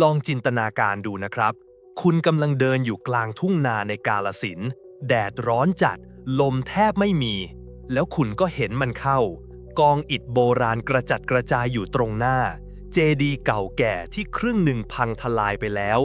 ลองจินตนาการดูนะครับ คุณกำลังเดินอยู่กลางทุ่งนาในกาลสิน แดดร้อนจัด ลมแทบไม่มี แล้วคุณก็เห็นมันเข้า กองอิฐโบราณกระจัดกระจายอยู่ตรงหน้า เจดีย์เก่าแก่ที่ครึ่งหนึ่งพังทลายไปแล้ว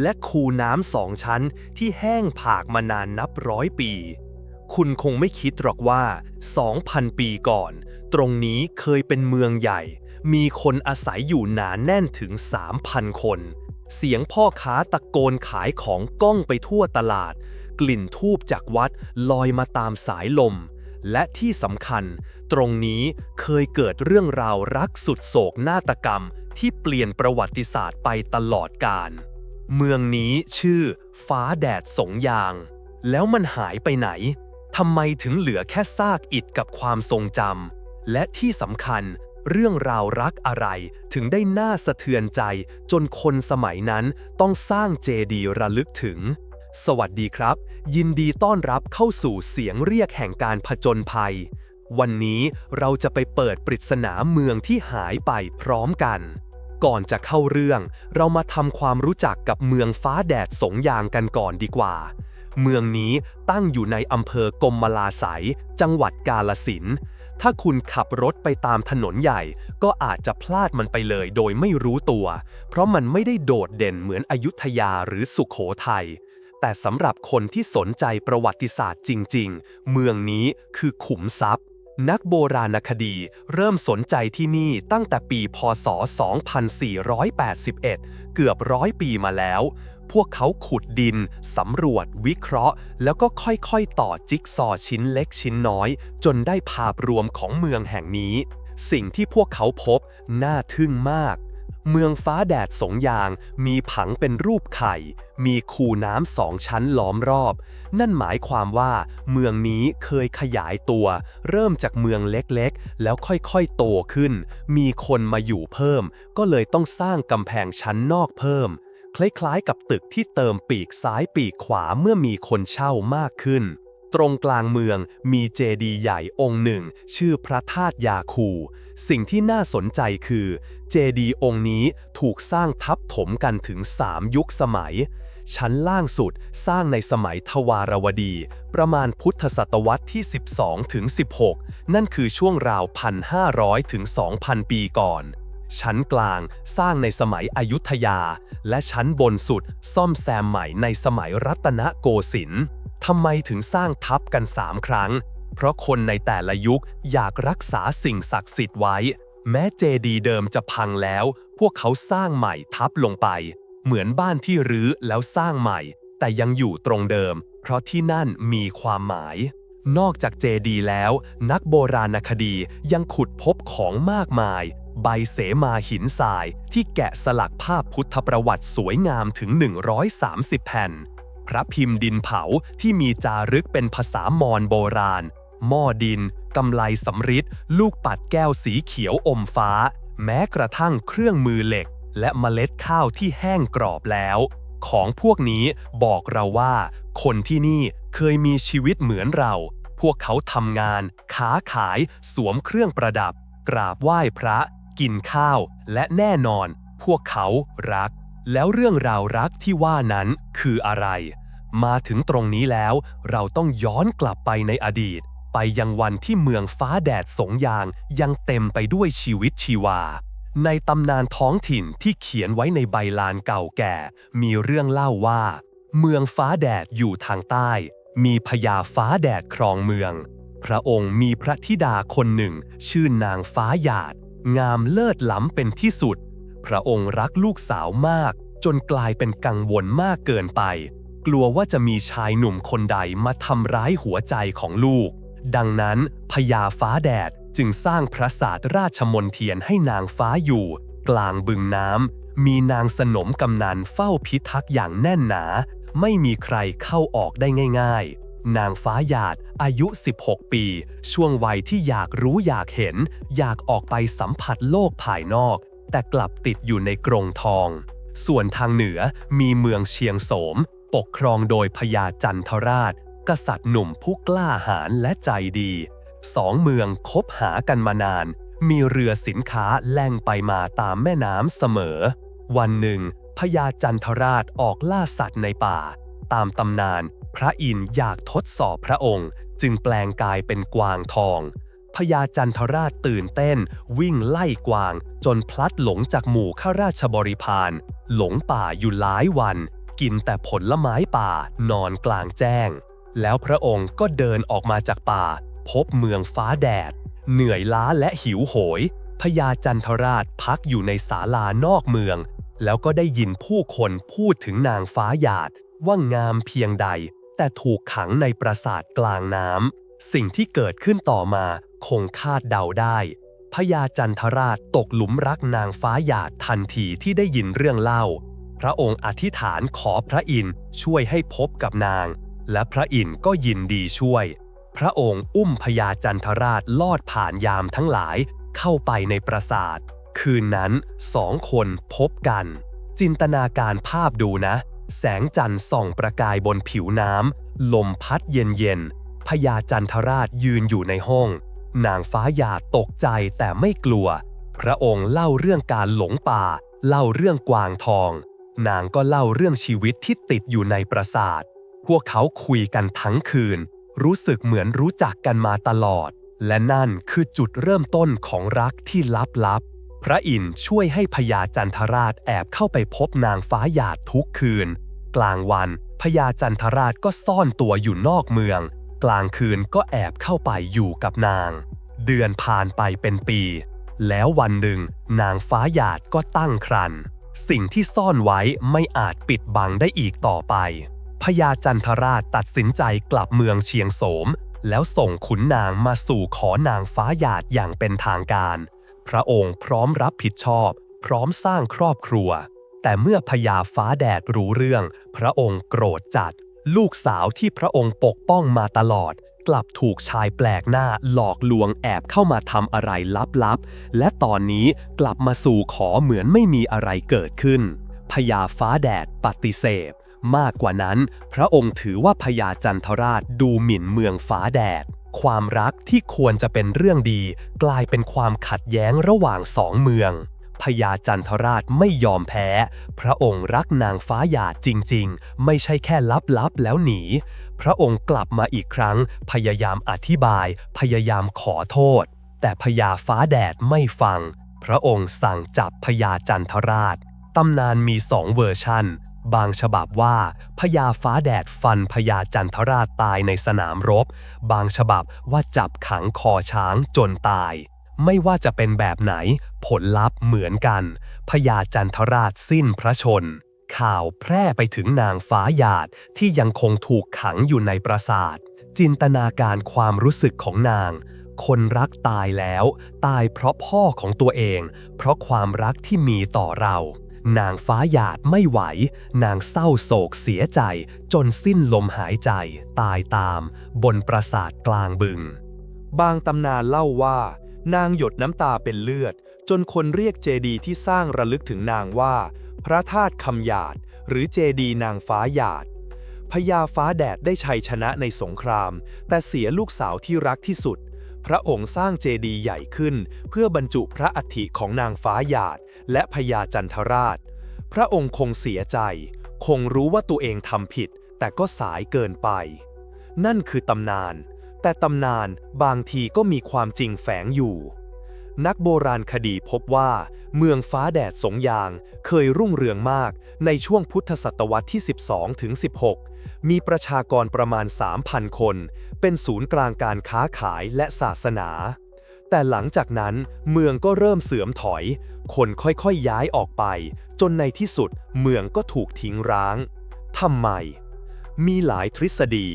และคูน้ำสองชั้นที่แห้งผากมานานนับร้อยปี คุณคงไม่คิดหรอกว่า 2,000 ปีก่อน ตรงนี้เคยเป็นเมืองใหญ่ มีคนอาศัยอยู่หนาแน่นถึง 3,000 คน เสียงพ่อค้าตะโกนขายของก้องไปทั่วตลาด กลิ่นทูบจากวัดลอยมาตามสายลม และที่สำคัญ ตรงนี้เคยเกิดเรื่องราวรักสุดโศกนาฏกรรมที่เปลี่ยนประวัติศาสตร์ไปตลอดกาลเมืองนี้ชื่อ ฟ้าแดดสงยาง แล้วมันหายไปไหนทำไมถึงเหลือแค่ซากอิฐกับความทรงจำและที่สำคัญ เรื่องราวรักอะไรถึงได้น่าสะเทือนใจ จนคนสมัยนั้นต้องสร้างเจดีย์ระลึกถึง สวัสดีครับ ยินดีต้อนรับเข้าสู่เสียงเรียกแห่งการผจญภัย วันนี้เราจะไปเปิดปริศนาเมืองที่หายไปพร้อมกัน ก่อนจะเข้าเรื่อง เรามาทำความรู้จักกับเมืองฟ้าแดดสงยางกันก่อนดีกว่า เมืองนี้ตั้งอยู่ในอำเภอกมมลาไสยจังหวัดกาลสินธ ถ้าคุณขับรถไปตามถนนใหญ่ ก็อาจจะพลาดมันไปเลยโดยไม่รู้ตัว เพราะมันไม่ได้โดดเด่นเหมือนอยุธยาหรือสุขโขทัยแต่สำหรับคนที่สนใจประวัติศาสตร์จริง ๆ เมืองนี้คือขุมทรัพย์ นักโบราณคดีเริ่มสนใจที่นี่ตั้งแต่ปี พศ 2481 เกือบร้อยปีมาแล้ว พวกเขาขุดดิน สำรวจ วิเคราะห์ แล้วก็ค่อยๆ ต่อจิ๊กซอว์ชิ้นเล็กชิ้นน้อย จนได้ภาพรวมของเมืองแห่งนี้ สิ่งที่พวกเขาพบน่าทึ่งมาก เมืองฟ้าแดดสงยาง มีผังเป็นรูปไข่ มีคูน้ำสองชั้นล้อมรอบ นั่นหมายความว่า เมืองนี้เคยขยายตัว เริ่มจากเมืองเล็กๆ แล้วค่อยๆ โตขึ้น มีคนมาอยู่เพิ่ม ก็เลยต้องสร้างกำแพงชั้นนอกเพิ่ม คล้ายๆกับตึกที่เติมปีกซ้ายปีกขวาเมื่อมีคนเช่ามากขึ้น ตรงกลางเมืองมีเจดีย์ใหญ่องค์หนึ่ง ชื่อพระธาตุยาคู สิ่งที่น่าสนใจคือ เจดีย์องค์นี้ถูกสร้างทับถมกันถึง 3 ยุคสมัย ชั้นล่างสุดสร้างในสมัยทวารวดี ประมาณพุทธศตวรรษที่ 12ถึง16 นั่นคือช่วงราว 1,500ถึง2,000 ปีก่อน ชั้นกลางสร้างในสมัยอยุธยา และชั้นบนสุดซ่อมแซมใหม่ในสมัยรัตนโกสินทร์ทำไมถึงสร้างทับกันสามครั้ง เพราะคนในแต่ละยุคอยากรักษาสิ่งศักดิ์สิทธิ์ไว้ แม้เจดีย์เดิมจะพังแล้ว พวกเขาสร้างใหม่ทับลงไป เหมือนบ้านที่รื้อแล้วสร้างใหม่ แต่ยังอยู่ตรงเดิม เพราะที่นั่นมีความหมายนอกจากเจดีย์แล้ว นักโบราณคดียังขุดพบของมากมาย ใบเสมาหินทรายที่แกะสลักภาพพุทธประวัติสวยงามถึง 130 แผ่น พระพิมพ์ดินเผาที่มีจารึกเป็นภาษามอญโบราณ หม้อดิน กำไลสำริดลูกปัดแก้วสีเขียวอมฟ้า แม้กระทั่งเครื่องมือเหล็ก และเมล็ดข้าวที่แห้งกรอบแล้ว ของพวกนี้บอกเราว่า คนที่นี่เคยมีชีวิตเหมือนเรา พวกเขาทำงานค้าขาย สวมเครื่องประดับ กราบไหว้พระ กินข้าว และแน่นอน พวกเขารัก แล้วเรื่องราวรักที่ว่านั้นคืออะไร มาถึงตรงนี้แล้ว เราต้องย้อนกลับไปในอดีต ไปยังวันที่เมืองฟ้าแดดสงยางยังเต็มไปด้วยชีวิตชีวา ในตำนานท้องถิ่นที่เขียนไว้ในใบลานเก่าแก่ มีเรื่องเล่าว่า เมืองฟ้าแดดอยู่ทางใต้ มีพญาฟ้าแดดครองเมืองพระองค์มีพระธิดาคนหนึ่ง ชื่อนางฟ้าหยาด งามเลิศล้ำเป็นที่สุด พระองค์รักลูกสาวมาก จนกลายเป็นกังวลมากเกินไป กลัวว่าจะมีชายหนุ่มคนใดมาทำร้ายหัวใจของลูก ดังนั้นพญาฟ้าแดดจึงสร้างพระศาสตร์ราชมนเทียนให้นางฟ้าอยู่ กลางบึงน้ำมีนางสนมกำนันเฝ้าพิทักษ์อย่างแน่นหนา ไม่มีใครเข้าออกได้ง่าย ๆ นางฟ้าหยาดอายุ 16 ปี ช่วงวัยที่อยากรู้อยากเห็น อยากออกไปสัมผัสโลกภายนอก แต่กลับติดอยู่ในกรงทอง ส่วนทางเหนือมีเมืองเชียงโสม ปกครองโดยพญาจันทราช กษัตริย์หนุ่มผู้กล้าหาญและใจดี สองเมืองคบหากันมานาน มีเรือสินค้าแล่งไปมาตามแม่น้ำเสมอ วันหนึ่งพญาจันทราชออกล่าสัตว์ในป่า ตามตำนาน พระอินทร์อยากทดสอบพระองค์ จึงแปลงกายเป็นกวางทองพญาจันทราชตื่นเต้น วิ่งไล่กวาง จนพลัดหลงจากหมู่ข้าราชบริพารหลงป่าอยู่หลายวัน กินแต่ผลไม้ป่านอนกลางแจ้ง แล้วพระองค์ก็เดินออกมาจากป่า พบเมืองฟ้าแดด เหนื่อยล้าและหิวโหยพญาจันทราชพักอยู่ในศาลานอกเมือง แล้วก็ได้ยินผู้คนพูดถึงนางฟ้าหยาดว่างามเพียงใด แต่ถูกขังในปราสาทกลางน้ำ สิ่งที่เกิดขึ้นต่อมาคงคาดเดาได้พญาจันทราชตกหลุมรักนางฟ้าหยาดทันทีที่ได้ยินเรื่องเล่า พระองค์อธิษฐานขอพระอินทร์ช่วยให้พบกับนาง และพระอินทร์ก็ยินดีช่วย พระองค์อุ้มพญาจันทราชลอดผ่านยามทั้งหลายเข้าไปในปราสาท คืนนั้นสองคนพบกัน จินตนาการภาพดูนะ แสงจันทร์ส่องประกายบนผิวน้ำ ลมพัดเย็นๆพญาจันทราชยืนอยู่ในห้อง นางฟ้าหยาตกใจแต่ไม่กลัว พระองค์เล่าเรื่องการหลงป่า เล่าเรื่องกวางทอง นางก็เล่าเรื่องชีวิตที่ติดอยู่ในปราสาท พวกเขาคุยกันทั้งคืน รู้สึกเหมือนรู้จักกันมาตลอด และนั่นคือจุดเริ่มต้นของรักที่ลับๆ พระอินทร์ช่วยให้พญาจันทราชแอบเข้าไปพบนางฟ้าหยาดทุกคืน กลางวันพญาจันทราชก็ซ่อนตัวอยู่นอกเมือง กลางคืนก็แอบเข้าไปอยู่กับนาง เดือนผ่านไปเป็นปี แล้ววันหนึ่ง นางฟ้าหยาดก็ตั้งครรภ์สิ่งที่ซ่อนไว้ไม่อาจปิดบังได้อีกต่อไปพญาจันทราชตัดสินใจกลับเมืองเชียงโสม แล้วส่งขุนนางมาสู่ขอนางฟ้าหยาดอย่างเป็นทางการ พระองค์พร้อมรับผิดชอบ พร้อมสร้างครอบครัว แต่เมื่อพญาฟ้าแดดรู้เรื่อง พระองค์โกรธจัด ลูกสาวที่พระองค์ปกป้องมาตลอด กลับถูกชายแปลกหน้าหลอกลวงแอบเข้ามาทำอะไรลับๆ และตอนนี้กลับมาสู่ขอเหมือนไม่มีอะไรเกิดขึ้นพญาฟ้าแดดปฏิเสธมากกว่านั้น พระองค์ถือว่าพญาจันทราชดูหมิ่นเมืองฟ้าแดด ความรักที่ควรจะเป็นเรื่องดี กลายเป็นความขัดแย้งระหว่างสองเมืองพญาจันทราชไม่ยอมแพ้ พระองค์รักนางฟ้าหยาดจริง ๆ ไม่ใช่แค่ลับๆแล้วหนี พระองค์กลับมาอีกครั้ง พยายามอธิบาย พยายามขอโทษ แต่พญาฟ้าแดดไม่ฟัง พระองค์สั่งจับพญาจันทราช ตำนานมีสองเวอร์ชัน บางฉบับว่าพญาฟ้าแดดฟันพญาจันทราชตายในสนามรบ บางฉบับว่าจับขังคอช้างจนตาย ไม่ว่าจะเป็นแบบไหน ผลลัพธ์เหมือนกันพญาจันทราชสิ้นพระชน ข่าวแพร่ไปถึงนางฟ้าหยาดที่ยังคงถูกขังอยู่ในปราสาท จินตนาการความรู้สึกของนางคนรักตายแล้ว ตายเพราะพ่อของตัวเอง เพราะความรักที่มีต่อเรา นางฟ้าหยาดไม่ไหว นางเศร้าโศกเสียใจ จนสิ้นลมหายใจ ตายตาม บนปราสาทกลางบึง บางตำนานเล่าว่า นางหยดน้ำตาเป็นเลือด จนคนเรียกเจดีที่สร้างระลึกถึงนางว่า พระธาตุคำหยาด หรือเจดีนางฟ้าหยาดพญาฟ้าแดดได้ชัยชนะในสงคราม แต่เสียลูกสาวที่รักที่สุด พระองค์สร้างเจดีย์ใหญ่ขึ้น เพื่อบรรจุพระอัฐิของนางฟ้าหยาด และพญาจันทราช พระองค์คงเสียใจ คงรู้ว่าตัวเองทำผิด แต่ก็สายเกินไป นั่นคือตำนาน แต่ตำนานบางทีก็มีความจริงแฝงอยู่ นักโบราณคดีพบว่า เมืองฟ้าแดดสงยาง เคยรุ่งเรืองมากในช่วงพุทธศตวรรษที่ 12 ถึง 16 มีประชากรประมาณ 3,000 คน เป็นศูนย์กลางการค้าขายและศาสนา แต่หลังจากนั้นเมืองก็เริ่มเสื่อมถอย คนค่อยๆย้ายออกไป จนในที่สุดเมืองก็ถูกทิ้งร้างทำไม มีหลายทฤษฎี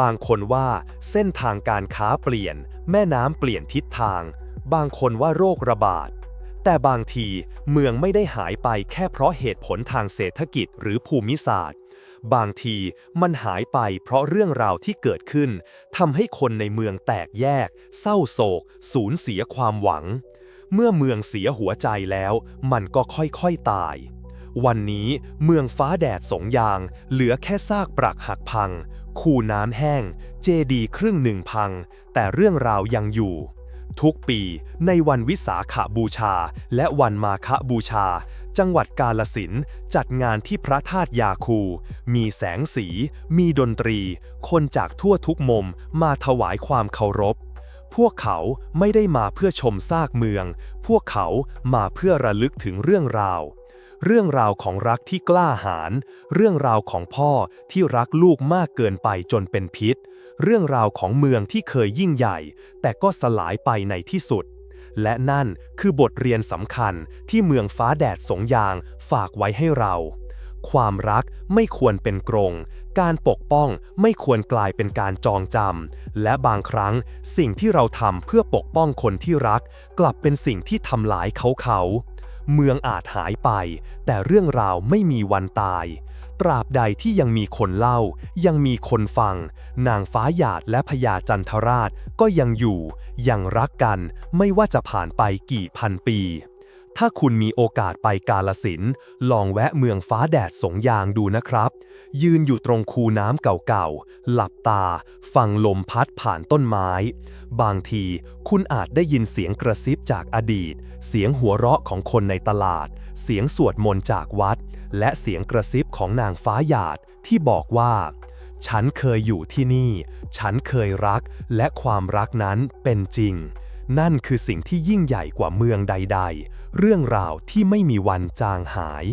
บางคนว่าเส้นทางการค้าเปลี่ยน แม่น้ำเปลี่ยนทิศทาง บางคนว่าโรคระบาด แต่บางทีเมืองไม่ได้หายไปแค่เพราะเหตุผลทางเศรษฐกิจหรือภูมิศาสตร์ บางทีมันหายไปเพราะเรื่องราวที่เกิดขึ้นทำให้คนในเมืองแตกแยก เศร้าโศก สูญเสียความหวัง เมื่อเมืองเสียหัวใจแล้ว มันก็ค่อยๆตาย วันนี้เมืองฟ้าแดดสงยาง เหลือแค่ซากปรักหักพัง คูน้ำแห้ง เจดีครึ่งหนึ่งพัง แต่เรื่องราวยังอยู่ทุกปีในวันวิสาขบูชาและวันมาฆบูชา จังหวัดกาลสินจัดงานที่พระธาตุยาคู มีแสงสี มีดนตรี คนจากทั่วทุกมุมมาถวายความเคารพ พวกเขาไม่ได้มาเพื่อชมซากเมือง พวกเขามาเพื่อระลึกถึงเรื่องราว เรื่องราวของรักที่กล้าหาญ เรื่องราวของพ่อที่รักลูกมากเกินไปจนเป็นพิษ เรื่องราวของเมืองที่เคยยิ่งใหญ่ แต่ก็สลายไปในที่สุดและนั่น คือบทเรียนสำคัญที่เมืองฟ้าแดดสงยางฝากไว้ให้เรา ความรักไม่ควรเป็นกรง การปกป้องไม่ควรกลายเป็นการจองจำ และบางครั้งสิ่งที่เราทำเพื่อปกป้องคนที่รัก กลับเป็นสิ่งที่ทำลายเขาเขา เมืองอาจหายไป แต่เรื่องราวไม่มีวันตาย ตราบใดที่ยังมีคนเล่า ยังมีคนฟัง นางฟ้าหยาดและพญาจันทราชก็ยังอยู่ ยังรักกัน ไม่ว่าจะผ่านไปกี่พันปี ถ้าคุณมีโอกาสไปกาลสิน ลองแวะเมืองฟ้าแดดสงยางดูนะครับ ยืนอยู่ตรงคูน้ำเก่าๆ หลับตา ฟังลมพัดผ่านต้นไม้ บางทีคุณอาจได้ยินเสียงกระซิบจากอดีต เสียงหัวเราะของคนในตลาด เสียงสวดมนต์จากวัด และเสียงกระซิบของนางฟ้าหยาดที่บอกว่า ฉันเคยอยู่ที่นี่ ฉันเคยรัก และความรักนั้นเป็นจริง นั่นคือสิ่งที่ยิ่งใหญ่กว่าเมืองใด ๆ เรื่องราวที่ไม่มีวันจางหาย